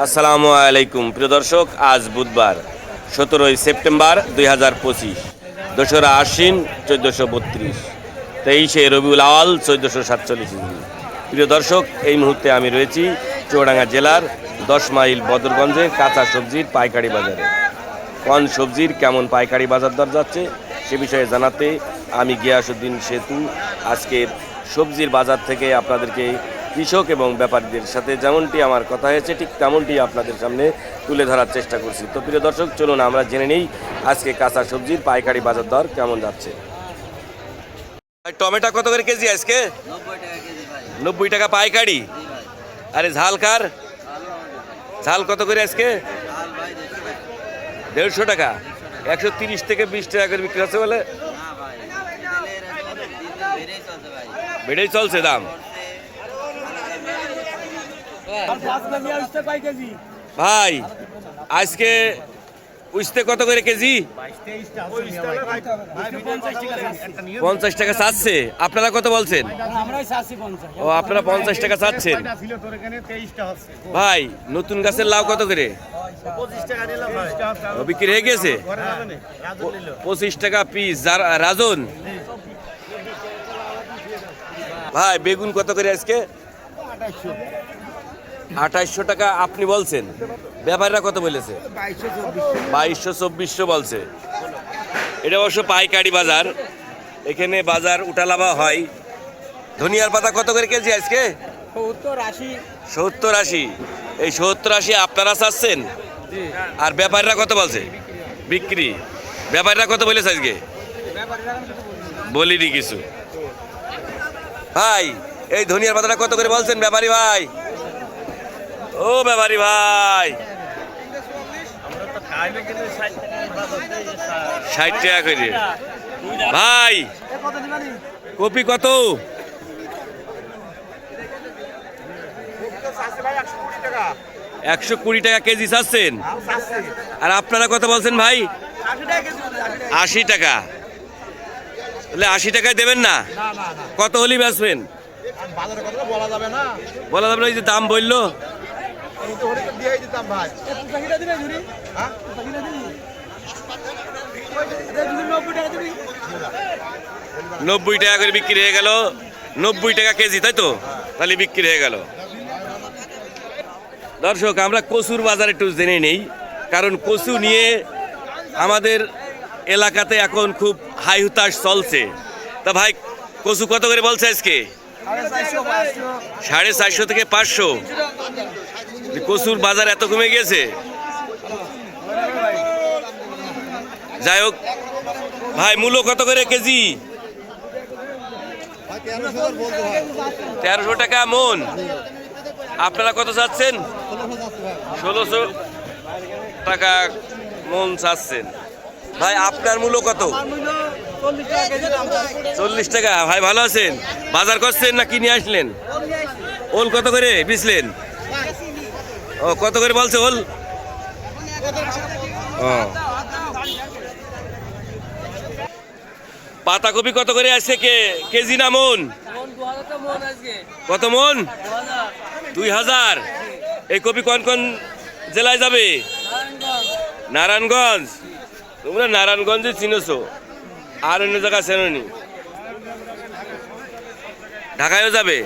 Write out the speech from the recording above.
আসসালামু আলাইকুম। প্রিয় দর্শক, আজ বুধবার, সতেরোই সেপ্টেম্বর দুই হাজার পঁচিশ, দোসরা আশ্বিন চোদ্দোশো বত্রিশ, তেইশে রবিউল আওয়াল চোদ্দোশো সাতচল্লিশ প্রিয় দর্শক, এই মুহূর্তে আমি রয়েছি চুয়াডাঙ্গা জেলার দশ মাইল বদরগঞ্জে কাঁচা সবজির পাইকারি বাজারে। কোন সবজির কেমন পাইকারি বাজার দর যাচ্ছে, সে বিষয়ে জানাতে আমি গিয়াসুদ্দিন সেতু আজকের সবজির বাজার থেকে আপনাদেরকে কৃষক এবং ব্যাপারীদের সাথে যেমনটি আমার কথা হয়েছে ঠিক তেমনটি আপনাদের সামনে তুলে ধরার চেষ্টা করছি। তো প্রিয় দর্শক চলুন আমরা জেনে নেই আজকে কাঁচা সবজির পাইকারি বাজার দর কেমন যাচ্ছে। টমেটো কত করে কেজি আজকে? নব্বই টাকা পাইকারি? আরে ঝাল কার? ঝাল কত করে আজকে? দেড়শো টাকা। একশো তিরিশ থেকে বিশ টাকা করে বিক্রি হচ্ছে বলে? বেড়েই চলছে দাম? ভাই, আজকে উইস্তে কত করে কেজি? পঞ্চাশ টাকা চাচ্ছে। আপনারা কত বলছেন? ও, আপনারা পঞ্চাশ টাকা চাচ্ছেন। ভাই, নতুন গাছের লাউ কত করে? বিক্রি হয়ে গেছে? পঁচিশ টাকা পিস রাজন? ভাই, বেগুন কত করে আজকে? আঠাইশশো টাকা আপনি বলছেন। ব্যাপারীরা কত বলেছে? বাইশশো চব্বিশশো বলছে। এটা অবশ্য পাইকারি বাজার। এখানে বাজার উঠালাভা হয়। ধনিয়ার পাতা কত করে কেজি আজকে? সত্তর আশি। সত্তর আশি। এই সত্তর আশি আপনারা চাচ্ছেন? আর ব্যাপারীরা কত বলছে? বিক্রি। ব্যাপারীরা কত বলেছে আজকে? বলিনি কিছু। ভাই এই ধনিয়ার পাতাটা কত করে বলছেন ব্যাপারী ভাই? ও ব্যাপারি ভাই। ষাট টাকা করে। ভাই কপি কত? একশো কুড়ি টাকা কেজি চাচ্ছেন? আর আপনারা কত বলছেন ভাই? আশি টাকা। তাহলে আশি টাকায় দেবেন না? কত হলি বেচবেন? বলা যাবে না ওই যে দাম বলল। আমি তো হরিকে দিয়েই দিতাম ভাই। হ্যাঁ? নব্বই টাকা করে বিক্রি হয়ে গেল। নব্বই টাকা কেজি তাই তো? তাহলে বিক্রি হয়ে গেল। দর্শক আমরা কচুর বাজার একটু জেনে নেই। কারণ কচু নিয়ে আমাদের এলাকাতে এখন খুব হাই হুতাশ চলছে। তা ভাই কচু কত করে বলছে আজকে? সাড়ে চারশো থেকে পাঁচশো। কচুর বাজার এত কমে গেছে? যাই হোক, ভাই, মূল্য কত করে কেজি? তেরোশো টাকা মন। আপনারা কত চাচ্ছেন? ষোলোশো টাকা মন চাচ্ছেন। ভাই, আপনার মূল্য কত? চল্লিশ টাকা। ভাই, ভালো আছেন? বাজার করছেন না কিনে আসলেন? ওল কত করে বিছলেন ও, কত করে বলছে ওল ও। পাতাকপি কত করে আছে কে, কেজি না মন? কত মন? দুই হাজার। এই কপি কোন কোন জেলায় যাবে? নারায়ণগঞ্জ। তোমরা নারায়ণগঞ্জে চিনেছো। আর অন্য জায়গা চেনি ঢাকায়ও যাবে?